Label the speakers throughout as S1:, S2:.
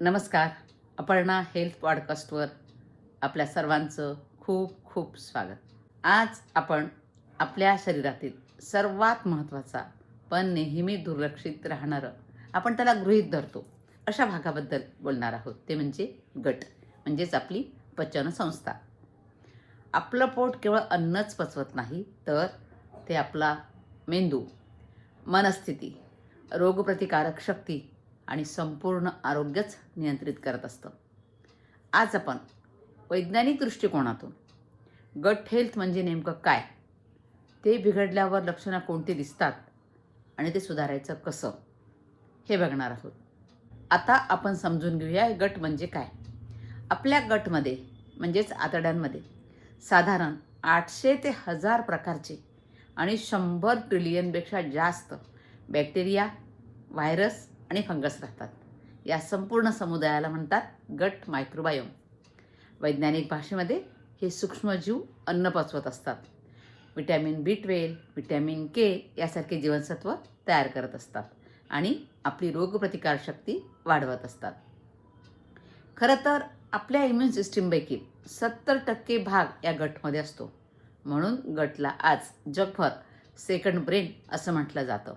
S1: नमस्कार. अपर्णा हेल्थ पॉडकास्टवर आपल्या सर्वांचं खूप खूप स्वागत. आज आपण आपल्या शरीरातील सर्वात महत्त्वाचा पण नेहमी दुर्लक्षित राहणारं आपण त्याला गृहीत धरतो अशा भागाबद्दल बोलणार आहोत. ते म्हणजे गट म्हणजेच आपली पचनसंस्था. आपलं पोट केवळ अन्नच पचवत नाही तर ते आपला मेंदू मनस्थिती रोगप्रतिकारक शक्ती आणि संपूर्ण आरोग्यच नियंत्रित करत असतं. आज आपण वैज्ञानिक दृष्टिकोनातून गट हेल्थ म्हणजे नेमकं काय ते बिघडल्यावर लक्षणं कोणती दिसतात आणि ते सुधारायचं कसं हे बघणार आहोत. आता आपण समजून घेऊया गट म्हणजे काय. आपल्या गटमध्ये म्हणजेच आतड्यांमध्ये साधारण आठशे ते हजार प्रकारचे आणि शंभर ट्रिलियनपेक्षा जास्त बॅक्टेरिया व्हायरस आणि फंगस राहतात. या संपूर्ण समुदायाला म्हणतात गट मायक्रोबायोम. वैज्ञानिक भाषेमध्ये हे सूक्ष्मजीव अन्न पचवत असतात. Vitamin B twelve vitamin K यासारखे जीवनसत्व तयार करत असतात आणि आपली रोगप्रतिकारशक्ती वाढवत असतात. खरं तर आपल्या इम्युन सिस्टीमपैकी सत्तर टक्के भाग या गटमध्ये असतो. म्हणून गटला आज जगभर सेकंड ब्रेन असं म्हटलं जातं.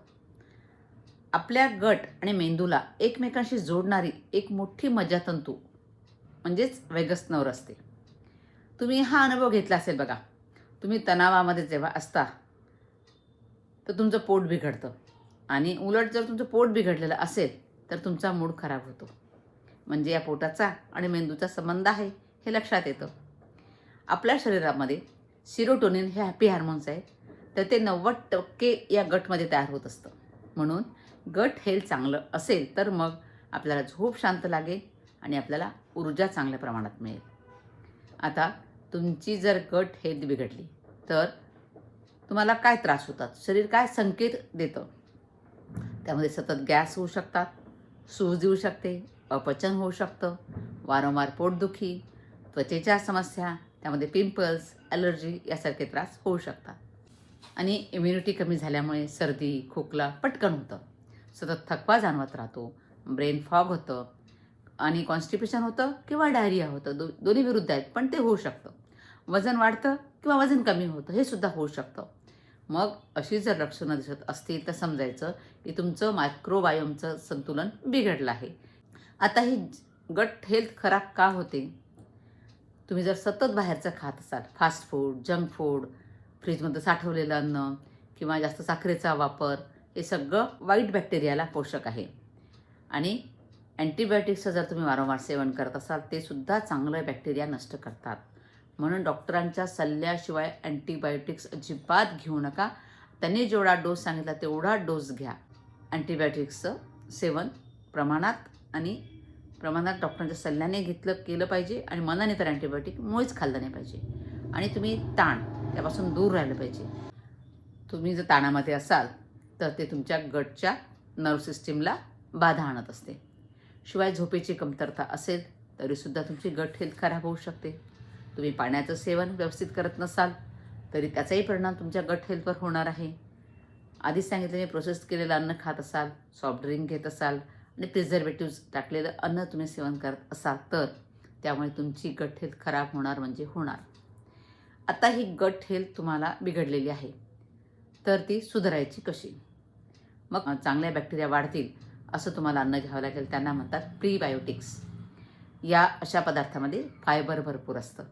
S1: आपल्या गट आणि मेंदूला एकमेकांशी जोडणारी एक मोठी मज्जातंतू म्हणजेच वेगस्नवर असते. तुम्ही हा अनुभव घेतला असेल बघा. तुम्ही तणावामध्ये जेव्हा असता तर तुमचं पोट बिघडतं. आणि उलट जर तुमचं पोट बिघडलेलं असेल तर तुमचा मूड खराब होतो. म्हणजे या पोटाचा आणि मेंदूचा संबंध आहे हे लक्षात येतं. आपल्या शरीरामध्ये सिरोटोनिन हे हॅपी हार्मोन्स आहे तर ते नव्वद टक्के या गटमध्ये तयार होत असतं. म्हणून गट हेल्थ चांगलं असेल तर मग आपल्याला झोप शांत लागेल आणि आपल्याला ऊर्जा चांगल्या प्रमाणात मिळेल. आता तुमची जर गट हेल्थ बिघडली तर तुम्हाला काय त्रास होतात? शरीर काय संकेत देतं? त्यामध्ये सतत गॅस होऊ शकतात सूज येऊ शकते अपचन होऊ शकतं वारंवार पोटदुखी त्वचेच्या समस्या त्यामध्ये पिंपल्स ॲलर्जी यासारखे त्रास होऊ शकतात. आणि इम्युनिटी कमी झाल्यामुळे सर्दी खोकला पटकन होतं. सतत थकवा जाणवत राहतो. ब्रेन फॉग होतं आणि कॉन्स्टिपेशन होतं किंवा डायरिया होतं. दो दोन्ही विरुद्ध आहेत पण ते होऊ शकतं. वजन वाढतं किंवा वजन कमी होतं हे सुद्धा होऊ शकतं. मग अशी जर लक्षणं दिसत असतील तर समजायचं की तुमचं मायक्रोबायोमचं संतुलन बिघडलं आहे. आता ही गट हेल्थ खराब का होते? तुम्ही जर सतत बाहेरचं खात असाल फास्ट फूड जंक फूड फ्रीजमध्ये साठवलेलं अन्न किंवा जास्त साखरेचा वापर हे सगळं वाईट बॅक्टेरियाला पोषक आहे. आणि अँटीबायोटिक्सचं जर तुम्ही वारंवार सेवन करत असाल ते सुद्धा चांगलं बॅक्टेरिया नष्ट करतात. म्हणून डॉक्टरांच्या सल्ल्याशिवाय अँटीबायोटिक्स अजिबात घेऊ नका. त्यांनी जेवढा डोस सांगितला तेवढा डोस घ्या. अँटीबायोटिक्सचं सेवन प्रमाणात आणि प्रमाणात डॉक्टरांच्या सल्ल्याने घेतलं केलं पाहिजे आणि मनाने तर अँटीबायोटिक मुळेच खाल्लं नाही पाहिजे. आणि तुम्ही ताण त्यापासून दूर राहिलं पाहिजे. तुम्ही जर ताणामध्ये असाल तर ते तुमच्या गटच्या नर्व सिस्टीमला बाधा आणत असते. शिवाय झोपेची कमतरता असेल तरीसुद्धा तुमची गट हेल्थ खराब होऊ शकते. तुम्ही पाण्याचं सेवन व्यवस्थित करत नसाल तरी त्याचाही परिणाम तुमच्या गट हेल्थवर होणार आहे. आधीच सांगितलं मी प्रोसेस केलेलं अन्न खात असाल सॉफ्ट ड्रिंक घेत असाल आणि प्रिझर्वेटिव्ज टाकलेलं अन्न तुम्ही सेवन करत असाल तर त्यामुळे तुमची गट हेल्थ खराब होणार म्हणजे होणार. आता ही गट हेल्थ तुम्हाला बिघडलेली आहे. तर ती सुधारायची कशी? मग चांगल्या बॅक्टेरिया वाढतील असं तुम्हाला अन्न घ्यावं लागेल. त्यांना म्हणतात प्रीबायोटिक्स. या अशा पदार्थामध्ये फायबर भरपूर असतं.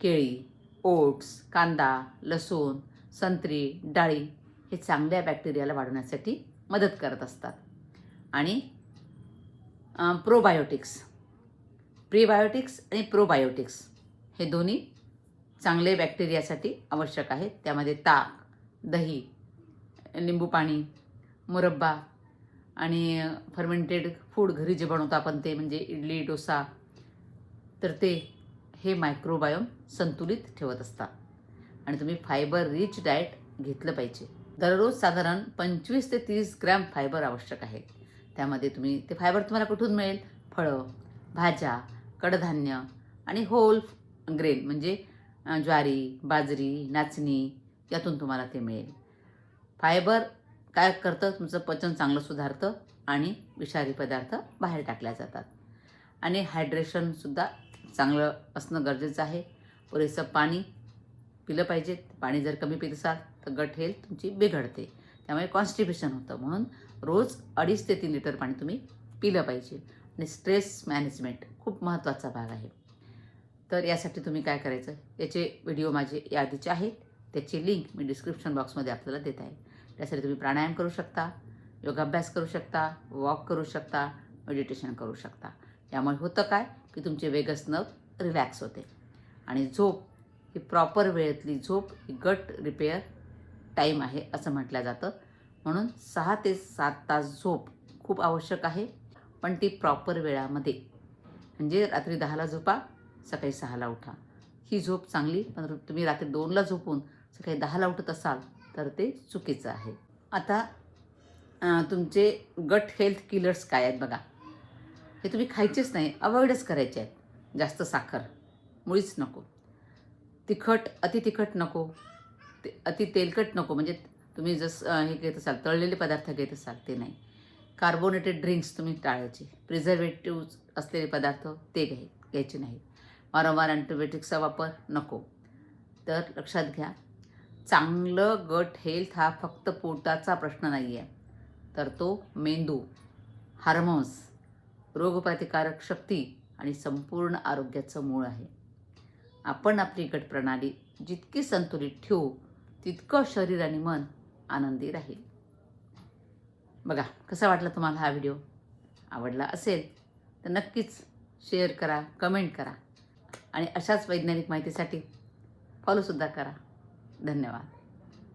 S1: केळी ओट्स कांदा लसूण संत्री डाळी हे चांगल्या बॅक्टेरियाला वाढवण्यासाठी मदत करत असतात. आणि प्रोबायोटिक्स. प्रीबायोटिक्स आणि प्रोबायोटिक्स हे दोन्ही चांगले बॅक्टेरियासाठी आवश्यक आहेत त्यामध्ये ताक दही लिंबू पाणी मुरब्बा आणि फर्मेंटेड फूड घरी जे बनवतो आपण ते म्हणजे इडली डोसा तर ते हे मायक्रोबायोम संतुलित ठेवत असतात. आणि तुम्ही फायबर रिच डाएट घेतलं पाहिजे. दररोज साधारण पंचवीस ते तीस ग्रॅम फायबर आवश्यक आहे. त्यामध्ये तुम्ही ते फायबर तुम्हाला कुठून मिळेल? फळं भाज्या कडधान्य आणि होल ग्रेन म्हणजे ज्वारी बाजरी नाचणी यातून तुम्हाला ते मिळेल. फायबर काय करतं? तुमचं पचन चांगलं सुधारतं आणि विषारी पदार्थ बाहेर टाकल्या जातात. आणि हायड्रेशनसुद्धा चांगलं असणं गरजेचं आहे. पुरेसं पाणी पिलं पाहिजे. पाणी जर कमी पित असाल तर गट हेल्थ तुमची बिघडते. त्यामुळे कॉन्स्टिपेशन होतं म्हणून रोज अडीच ते तीन लिटर पाणी तुम्ही पिलं पाहिजे. आणि स्ट्रेस मॅनेजमेंट खूप महत्त्वाचा भाग आहे. तर यासाठी तुम्ही काय करायचं? याचे व्हिडिओ माझे यादीचे आहेत. त्याची लिंक मी डिस्क्रिप्शन बॉक्समध्ये आपल्याला देत आहे. त्यासाठी तुम्ही प्राणायाम करू शकता योगाभ्यास करू शकता वॉक करू शकता मेडिटेशन करू शकता. यामुळे होतं काय? की तुमचे वेगस नव रिलॅक्स होते. आणि झोप ही प्रॉपर वेळेतली झोप ही गट रिपेअर टाईम आहे असं म्हटलं जातं. म्हणून सहा ते सात तास झोप खूप आवश्यक आहे. पण ती प्रॉपर वेळामध्ये. म्हणजे रात्री दहाला झोपा सकाळी सहाला उठा. ही झोप चांगली पण तुम्ही रात्री दोनला झोपून सकाळी दहाला उठत असाल तर ते चुकीचं आहे. आता तुमचे गट हेल्थ किलर्स काय आहेत बघा. हे तुम्ही खायचेच नाही अवॉइडच करायचे आहेत. जास्त साखर मुळीच नको. तिखट अति तिखट नको. ते अति तेलकट नको. म्हणजे तुम्ही जसं हे घेत असाल तळलेले पदार्थ घेत असाल ते नाही. कार्बोनेटेड ड्रिंक्स तुम्ही टाळायचे. प्रिझर्वेटिव्ह असलेले पदार्थ ते घ्याय घ्यायचे नाहीत. वारंवार अँटीबायोटिक्सचा वापर नको. तर लक्षात घ्या चांगलं गट हेल्थ हा फक्त पोटाचा प्रश्न नाही आहे तर तो मेंदू हार्मोन्स रोगप्रतिकारक शक्ती आणि संपूर्ण आरोग्याचं मूळ आहे. आपण आपली गट प्रणाली जितकी संतुलित ठेवू तितकं शरीर आणि मन आनंदी राहील. बघा कसा वाटला तुम्हाला हा व्हिडिओ? आवडला असेल तर नक्कीच शेअर करा कमेंट करा. आणि अशाच वैज्ञानिक माहितीसाठी फॉलोसुद्धा करा. धन्यवाद.